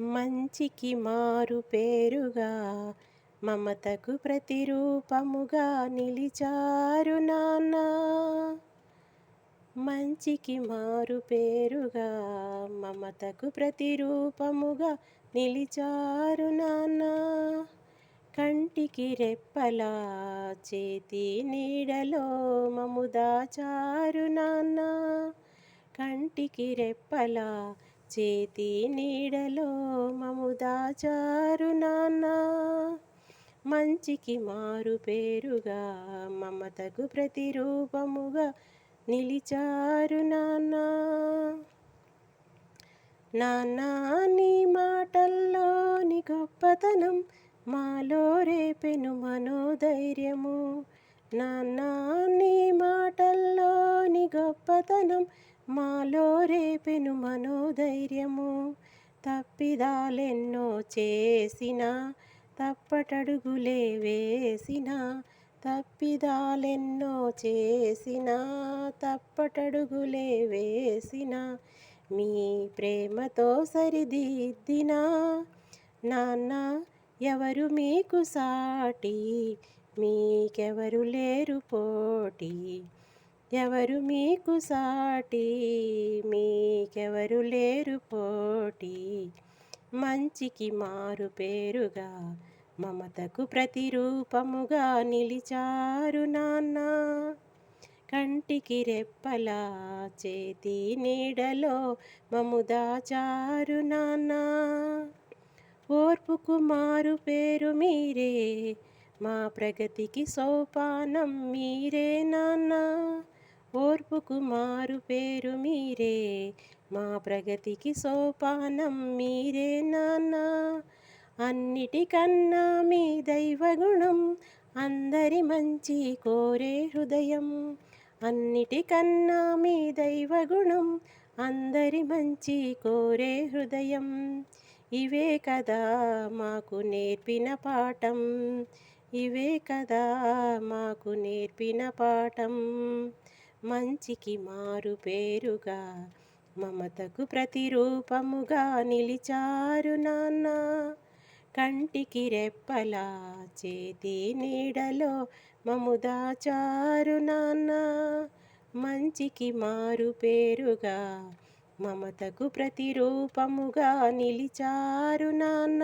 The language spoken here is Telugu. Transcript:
మంచికి మారు పేరుగా మమతకు ప్రతిరూపముగా నిలిచారు నాన్న. మంచికి మారు పేరుగా మమతకు ప్రతిరూపముగా నిలిచారు నాన్న. కంటికి రెప్పలా చేతి నీడలో మము దాచారు నాన్న. కంటికి రెప్పలా చేతి నీడలో మము దాచారు నాన్న. మంచికి మారు పేరుగా మమతకు ప్రతిరూపముగా నిలిచారు నాన్న. నాన్న నీ మాటల్లోని గొప్పతనం మాలో రేపెను మనోధైర్యము. నాన్న నీ మాటల్లోని గొప్పతనం మాలో రేపెను మనోధైర్యము తప్పిదాలెన్నో చేసిన తప్పటడుగులే వేసిన తప్పిదాలెన్నో చేసిన తప్పటడుగులే వేసిన మీ ప్రేమతో సరిదిద్దిన. నాన్న ఎవరు మీకు సాటి? మీకెవరు లేరు పోటీ? ఎవరు మీకు సాటి? మీకెవరు లేరు పోటీ? మంచికి మారు పేరుగా మమతకు ప్రతిరూపముగా నిలిచారు నాన్న. కంటికి రెప్పలా చేతి నీడలో మము దాచారు నాన్న. ఓర్పుకు మారు పేరు మీరే మా ప్రగతికి సోపానం మీరే నాన్న. ఓర్పుకు మారు పేరు మీరే. మా ప్రగతికి సోపానం మీరే నాన్న. అన్నిటికన్నా మీ దైవగుణం అందరి మంచి కోరే హృదయం. అన్నిటికన్నా మీ దైవగుణం అందరి మంచి కోరే హృదయం. ఇవే కదా మాకు నేర్పిన పాఠం. ఇవే కదా మాకు నేర్పిన పాఠం. మంచికి మారు పేరుగా మమతకు ప్రతిరూపముగా నిలిచారు నాన్న. కంటికి రెప్పలా చేతి నీడలో మము దాచారు నాన్న. మంచికి మారు పేరుగా మమతకు ప్రతిరూపముగా నిలిచారు నాన్న.